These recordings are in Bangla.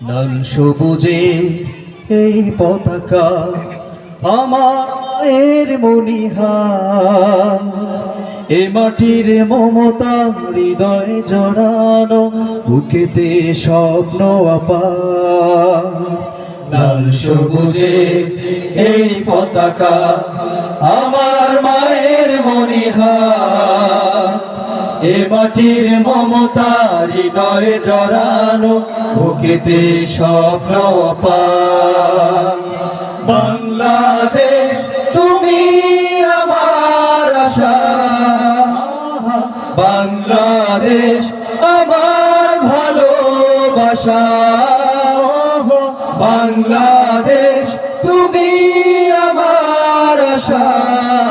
লাল সবুজে এই পতাকা আমার মনিহা এ মাটির মমতা হৃদয়ে জড়ানো, বুকেতে স্বপ্ন আপা। লাল সবুজে এই পতাকা আমার মায়ের মনিহা এ মাটির মমতা, হৃদয়ে জড়ানো বুকেতে স্বপ্ন বাংলাদেশ, তুমি আমার আশা। বাংলাদেশ, আমার ভালোবাসা। বাংলাদেশ, তুমি আমার আশা।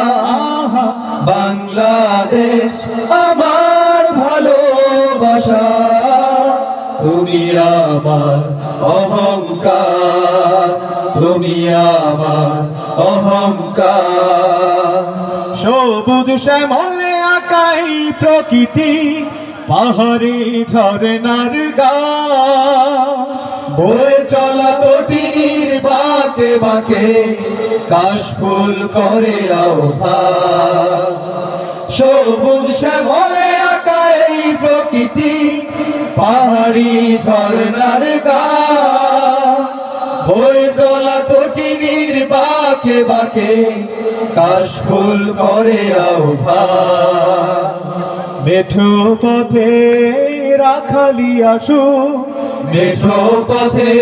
বাংলাদেশ, আমার ভালোবাসা। তুমি আমার অহংকার। তুমি আমার অহংকার। সবুজ শ্যামলে আকাই প্রকৃতি, পাহাড়ি ঝরনার গা। বয়ে চলা কঠিনীর বাঁকে বাঁকে কাশফুল করে আহ্বা সবুজ শ্যামলে আঁকা এই প্রকৃতি, পাহাড়ি ঝর্ণার গা। বয়ে চলা কঠিনীর বাঁকে বাঁকে কাশফুল করে আহ্বা মেঠো পথে রাখালি আসো, মেঠো পথে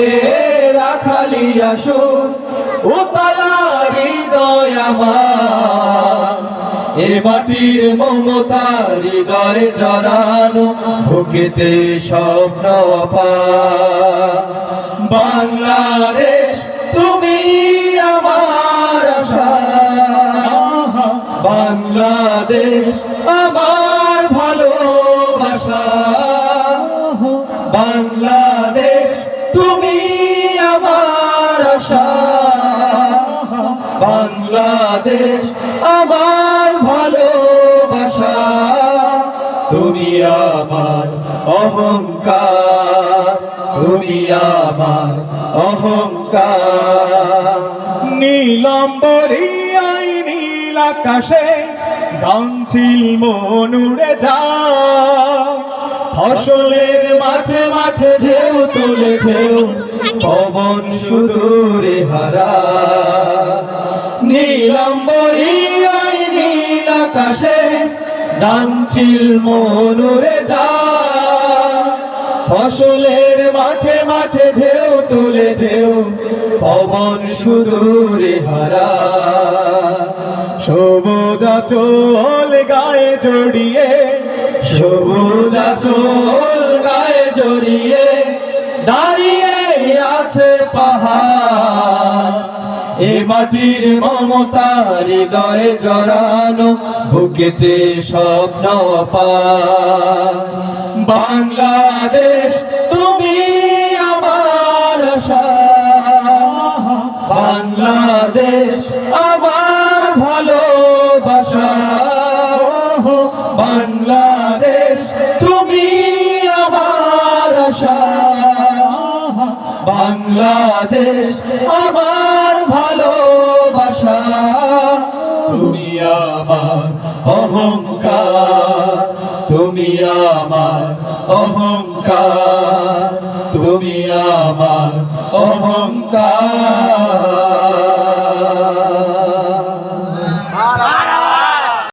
রাখালি আসো ও তালা হৃদয় আমার। এ মাটির মমতা হৃদয় জড়ানো বুকেতে স্বপ্ন বাংলাদেশ, তুমি আমার আশা। বাংলাদেশ, আমার ভালোবাসা। বাংলাদেশ বাংলাদেশ আমার ভালোবাসা। তুমি আমার অহংকার। তুমি আমার অহংকার। নীলম্বরী আই নীল আকাশে গান্তিল মনুরে যা। ফসলের মাঠে মাঠে ঢেউ তুলে ঢেউ। পবন সুদূরে হারা নীলম্বরী ওই নীল আকাশে ডানচিল মনুরে যা ফসলের মাঠে মাঠে ঢেউ তুলে ঢেউ পবন সুদূরে হারা সবুজ চোল গায়ে জড়িয়ে, সবুজ চোল গায়ে জড়িয়ে, দাঁড়িয়ে আছে পাহাড়, এ মাটির মমতা হৃদয়ে জড়ানো, বুকেতে স্বপ্ন বাংলাদেশ, তুমি আমার বাংলাদেশ, আমার ভালোবাসা। বাংলাদেশ, তুমি আমার আশা। বাংলাদেশ আমার ভালোবাসা। তুমি আমার অহংকার। তুমি আমার অহংকার। তুমি আমার অহংকার।